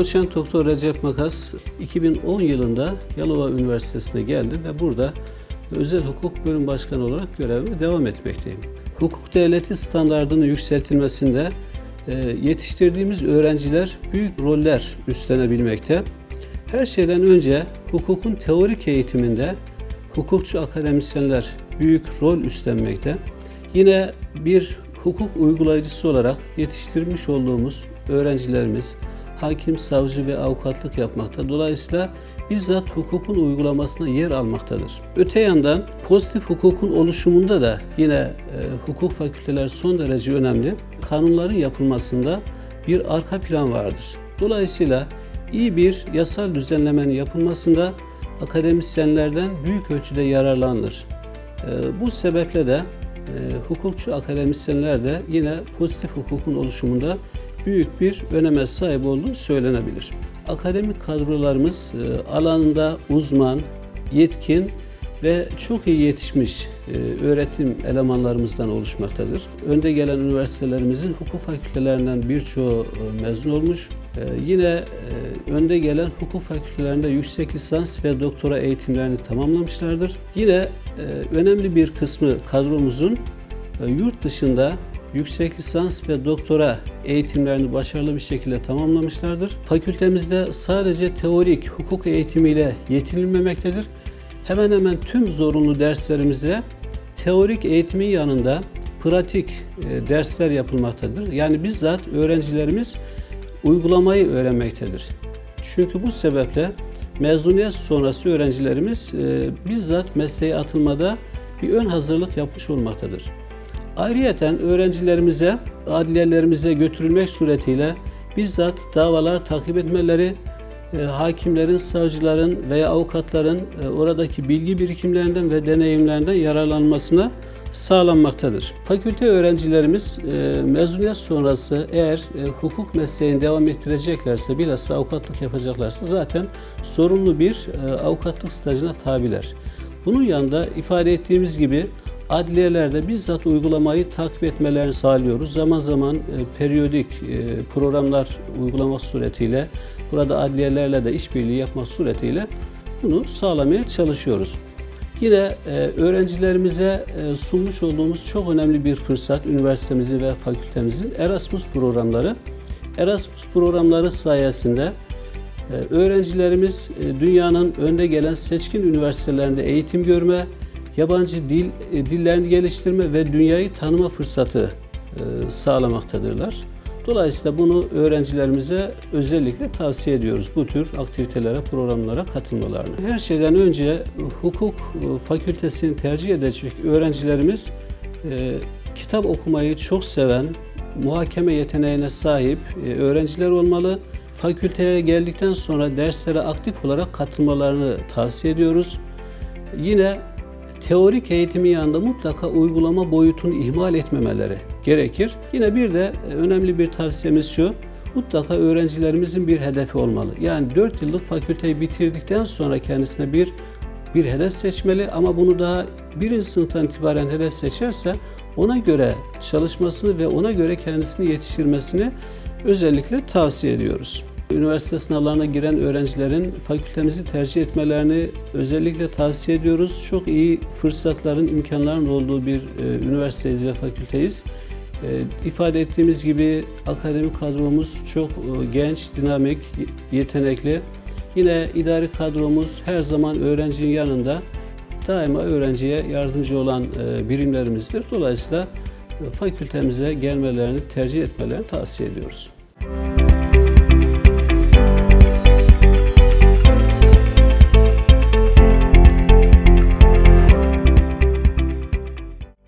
Doçent Doktor Recep Makas 2010 yılında Yalova Üniversitesi'ne geldi ve burada özel hukuk bölüm başkanı olarak görevime devam etmekteyim. Hukuk devleti standartının yükseltilmesinde e, yetiştirdiğimiz öğrenciler büyük roller üstlenebilmekte. Her şeyden önce hukukun teorik eğitiminde hukukçu akademisyenler büyük rol üstlenmekte. Yine bir hukuk uygulayıcısı olarak yetiştirmiş olduğumuz öğrencilerimiz hakim, savcı ve avukatlık yapmakta. Dolayısıyla bizzat hukukun uygulamasına yer almaktadır. Öte yandan pozitif hukukun oluşumunda da yine e, hukuk fakülteleri son derece önemli. Kanunların yapılmasında bir arka plan vardır. Dolayısıyla iyi bir yasal düzenlemenin yapılmasında akademisyenlerden büyük ölçüde yararlanılır. E, bu sebeple de e, hukukçu akademisyenler de yine pozitif hukukun oluşumunda büyük bir öneme sahip olduğu söylenebilir. Akademik kadrolarımız e, alanında uzman, yetkin ve çok iyi yetişmiş e, öğretim elemanlarımızdan oluşmaktadır. Önde gelen üniversitelerimizin hukuk fakültelerinden birçoğu e, mezun olmuş. Yine önde gelen hukuk fakültelerinde yüksek lisans ve doktora eğitimlerini tamamlamışlardır. Yine önemli bir kısmı kadromuzun yurt dışında yüksek lisans ve doktora eğitimlerini başarılı bir şekilde tamamlamışlardır. Fakültemizde sadece teorik hukuk eğitimiyle yetinilmemektedir. Hemen hemen tüm zorunlu derslerimizde teorik eğitimin yanında pratik e, dersler yapılmaktadır. Yani bizzat öğrencilerimiz uygulamayı öğrenmektedir. Çünkü bu sebeple mezuniyet sonrası öğrencilerimiz e, bizzat mesleğe atılmada bir ön hazırlık yapmış olmaktadır. Ayrıyeten öğrencilerimize, adliyelerimize götürülmek suretiyle bizzat davalar takip etmeleri, e, hakimlerin, savcıların veya avukatların e, oradaki bilgi birikimlerinden ve deneyimlerinden yararlanmasına sağlanmaktadır. Fakülte öğrencilerimiz e, mezuniyet sonrası eğer e, hukuk mesleğini devam ettireceklerse, bilhassa avukatlık yapacaklarsa zaten sorumlu bir e, avukatlık stajına tabiler. Bunun yanında ifade ettiğimiz gibi adliyelerde bizzat uygulamayı takip etmelerini sağlıyoruz. Zaman zaman e, periyodik e, programlar uygulamak suretiyle burada adliyelerle de işbirliği yapmak suretiyle bunu sağlamaya çalışıyoruz. Yine e, öğrencilerimize e, sunmuş olduğumuz çok önemli bir fırsat üniversitemizin ve fakültemizin Erasmus programları. Erasmus programları sayesinde e, öğrencilerimiz e, dünyanın önde gelen seçkin üniversitelerinde eğitim görme, yabancı dil e, dillerini geliştirme ve dünyayı tanıma fırsatı e, sağlamaktadırlar. Dolayısıyla bunu öğrencilerimize özellikle tavsiye ediyoruz bu tür aktivitelere, programlara katılmalarını. Her şeyden önce hukuk e, fakültesini tercih edecek öğrencilerimiz kitap okumayı çok seven, muhakeme yeteneğine sahip öğrenciler olmalı. Fakülteye geldikten sonra derslere aktif olarak katılmalarını tavsiye ediyoruz. Yine teorik eğitimin yanında mutlaka uygulama boyutunu ihmal etmemeleri gerekir. Yine bir de e, önemli bir tavsiyemiz şu, mutlaka öğrencilerimizin bir hedefi olmalı. Yani 4 yıllık fakülteyi bitirdikten sonra kendisine bir bir hedef seçmeli ama bunu daha birinci sınıftan itibaren hedef seçerse ona göre çalışmasını ve ona göre kendisini yetiştirmesini özellikle tavsiye ediyoruz. Üniversite sınavlarına giren öğrencilerin fakültemizi tercih etmelerini özellikle tavsiye ediyoruz. Çok iyi fırsatların, imkanların olduğu bir e, üniversiteyiz ve fakülteyiz. E, ifade ettiğimiz gibi akademik kadromuz çok e, genç, dinamik, yetenekli. Yine idari kadromuz her zaman öğrencinin yanında daima öğrenciye yardımcı olan birimlerimizdir. Dolayısıyla fakültemize gelmelerini tercih etmelerini tavsiye ediyoruz.